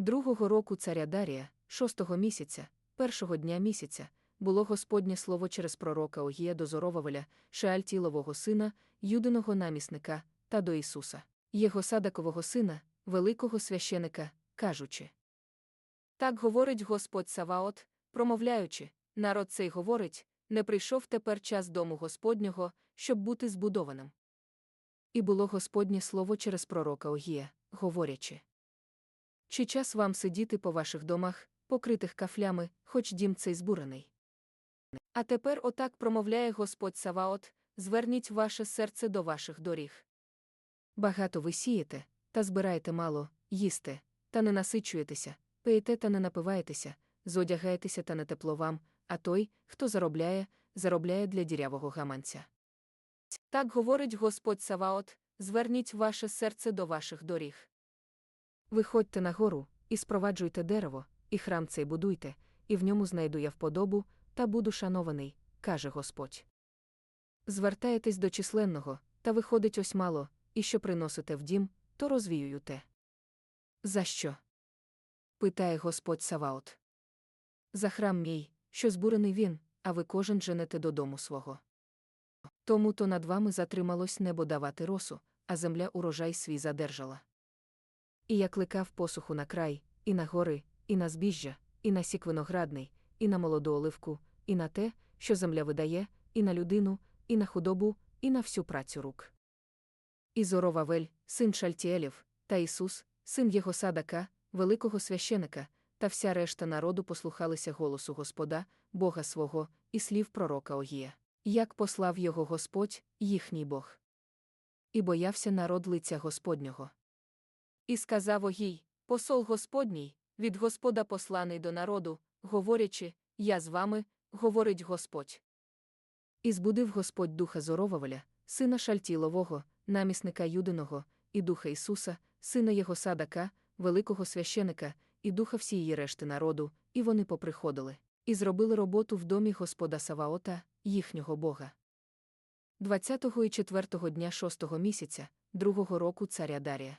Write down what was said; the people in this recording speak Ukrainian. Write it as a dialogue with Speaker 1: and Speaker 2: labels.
Speaker 1: Другого року царя Дарія, шостого місяця, першого дня місяця, було Господнє слово через пророка Огія до Зоровавеля, Шеальтілового сина, юдиного намісника, та до Ісуса, його садакового сина, великого священика, кажучи. Так говорить Господь Саваот, промовляючи, народ цей говорить, не прийшов тепер час дому Господнього, щоб бути збудованим. І було Господнє слово через пророка Огія, говорячи. Чи час вам сидіти по ваших домах, покритих кафлями, хоч дім цей збурений? А тепер отак промовляє Господь Саваот, зверніть ваше серце до ваших доріг. Багато ви сієте, та збираєте мало, їсте, та не насичуєтеся, пиєте та не напиваєтеся, зодягаєтеся та не тепло вам, а той, хто заробляє, заробляє для дірявого гаманця. Так говорить Господь Саваот, зверніть ваше серце до ваших доріг. Виходьте на гору, і спроваджуйте дерево, і храм цей будуйте, і в ньому знайду я вподобу, та буду шанований, каже Господь. Звертаєтесь до численного, та виходить ось мало, і що приносите в дім, то розвіюю те. За що? питає Господь Саваот. За храм мій, що збурений він, а ви кожен женете додому свого. Тому то над вами затрималось небо давати росу, а земля урожай свій задержала. І я кликав посуху на край, і на гори, і на збіжжя, і на сік виноградний, і на молоду оливку, і на те, що земля видає, і на людину, і на худобу, і на всю працю рук. І Зоровавель, син Шальтіелів, та Ісус, син його садака, великого священика, та вся решта народу послухалися голосу Господа, Бога свого, і слів пророка Огія, як послав його Господь, їхній Бог. І боявся народ лиця Господнього. І сказав Огій, посол Господній, від Господа посланий до народу, говорячи, я з вами, говорить Господь. І збудив Господь духа Зоровавеля, сина Шальтілового, намісника Юдиного, і духа Ісуса, сина його садака, великого священика, і духа всієї решти народу, і вони поприходили, і зробили роботу в домі Господа Саваота, їхнього Бога. 20-го і 4-го дня шостого місяця, другого року царя Дарія.